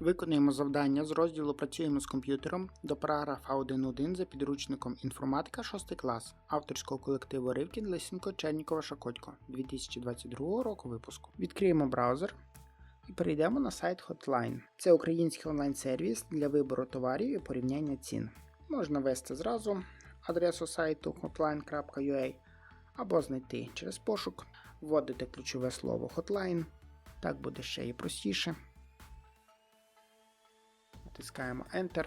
Виконуємо завдання з розділу Працюємо з комп'ютером до параграфа 1.1 за підручником Інформатика 6 клас авторського колективу Ривкін Лисенко Чернікова Шакотько 2022 року випуску. Відкриємо браузер і перейдемо на сайт Hotline. Це український онлайн-сервіс для вибору товарів і порівняння цін. Можна ввести зразу адресу сайту hotline.ua або знайти через пошук, вводити ключове слово Hotline. Так буде ще і простіше. Натискаємо Enter.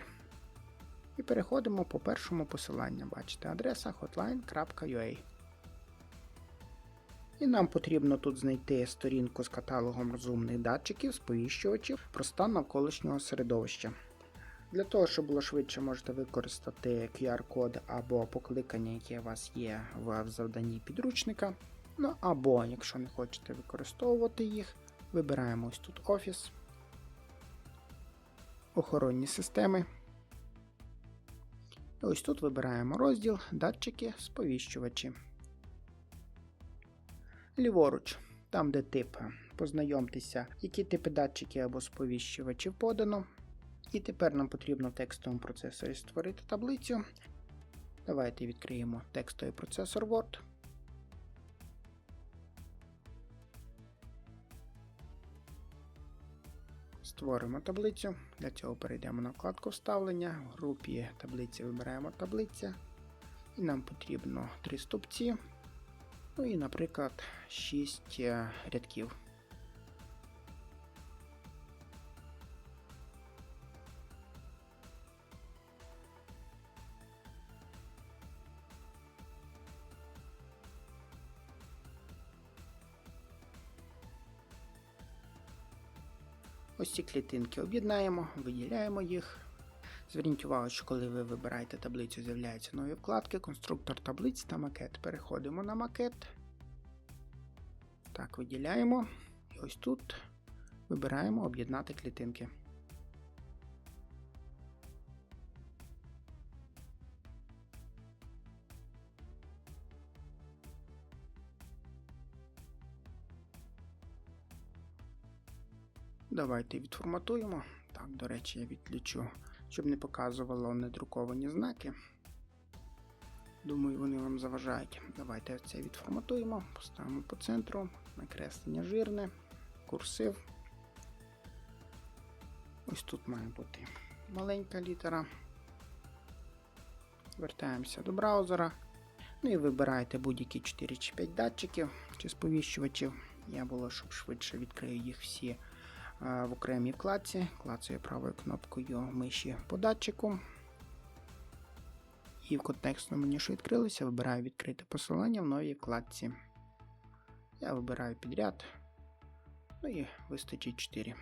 І переходимо по першому посиланню. Бачите, адреса hotline.ua. І нам потрібно тут знайти сторінку з каталогом розумних датчиків, сповіщувачів про стан навколишнього середовища. Для того, щоб було швидше, можете використати QR-код або покликання, яке у вас є в завданні підручника. Ну або, якщо не хочете використовувати їх, вибираємо ось тут Офіс охоронні системи. І ось тут вибираємо розділ датчики сповіщувачі. Ліворуч, там де тип, познайомтеся, які типи датчиків або сповіщувачів подано. І тепер нам потрібно в текстовому процесорі створити таблицю. Давайте відкриємо текстовий процесор Word. Створимо таблицю. Для цього перейдемо на вкладку вставлення. В групі таблиці вибираємо таблиця. І нам потрібно три стовпці. Ну і, наприклад, 6 рядків. Ось ці клітинки об'єднаємо, виділяємо їх. Зверніть увагу, що коли ви вибираєте таблицю, з'являються нові вкладки, конструктор таблиць та макет. Переходимо на макет. Так, виділяємо. І ось тут вибираємо об'єднати клітинки. Давайте відформатуємо. Так, до речі, я відключу, щоб не показувало недруковані знаки. Думаю, вони вам заважають. Давайте це відформатуємо, поставимо по центру, накреслення жирне, курсив. Ось тут має бути маленька літера. Вертаємося до браузера. Ну і вибираєте будь-які 4 чи 5 датчиків чи сповіщувачів. Я було, щоб швидше відкрию їх всі в окремій вкладці, клацаю правою кнопкою миші по датчику. І в контекстному меню, що відкрилося, вибираю відкрити посилання в новій вкладці. Я вибираю підряд. Ну і вистачить 4.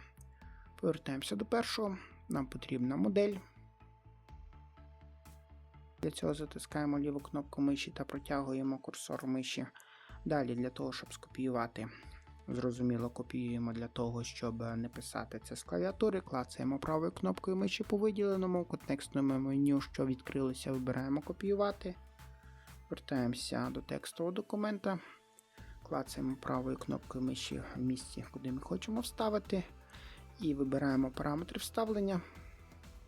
Повертаємося до першого. Нам потрібна модель. Для цього затискаємо ліву кнопку миші та протягуємо курсор миші. Далі, для того, щоб скопіювати Зрозуміло, копіюємо для того, щоб не писати це з клавіатури, клацаємо правою кнопкою миші по виділеному, контекстному меню, що відкрилося, вибираємо копіювати. Вертаємося до текстового документа, клацаємо правою кнопкою миші в місці, куди ми хочемо вставити. І вибираємо параметри вставлення,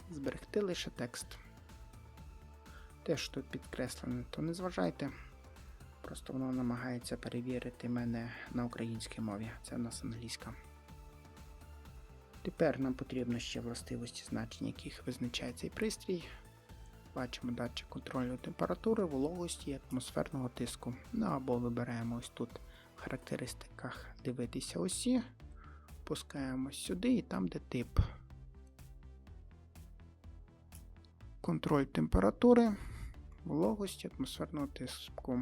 зберегти лише текст. Те, що тут підкреслене, то не зважайте. Просто воно намагається перевірити мене на українській мові. Це в нас англійська. Тепер нам потрібно ще властивості значень, яких визначає цей пристрій. Бачимо датчик контролю температури, вологості і атмосферного тиску. Ну або вибираємо ось тут в характеристиках дивитися осі. Пускаємо сюди і там, де тип. Контроль температури, вологості, атмосферного тиску.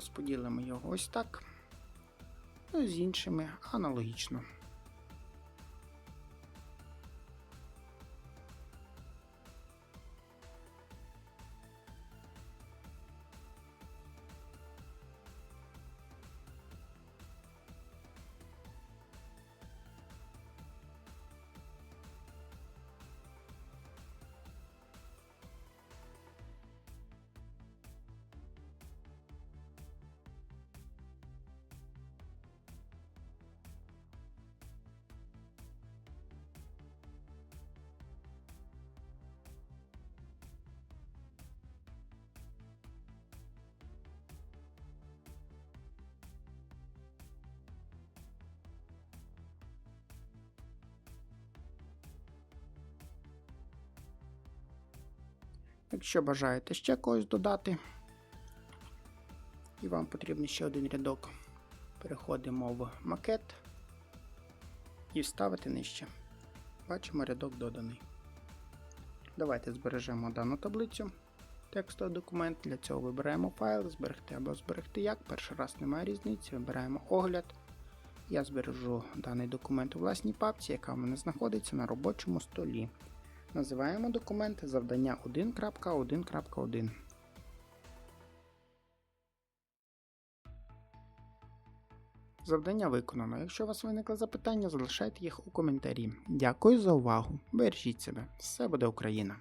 Розподілимо його ось так. Ну, з іншими аналогічно. Якщо бажаєте ще когось додати, і вам потрібен ще один рядок, переходимо в макет і вставити нижче. Бачимо рядок доданий. Давайте збережемо дану таблицю. Текстовий документ. Для цього вибираємо файл, зберегти або зберегти як. Перший раз немає різниці, вибираємо огляд. Я збережу даний документ у власній папці, яка в мене знаходиться на робочому столі. Називаємо документ завдання 1.1.1. Завдання виконано. Якщо у вас виникли запитання, залишайте їх у коментарі. Дякую за увагу. Бережіть себе. Все буде Україна!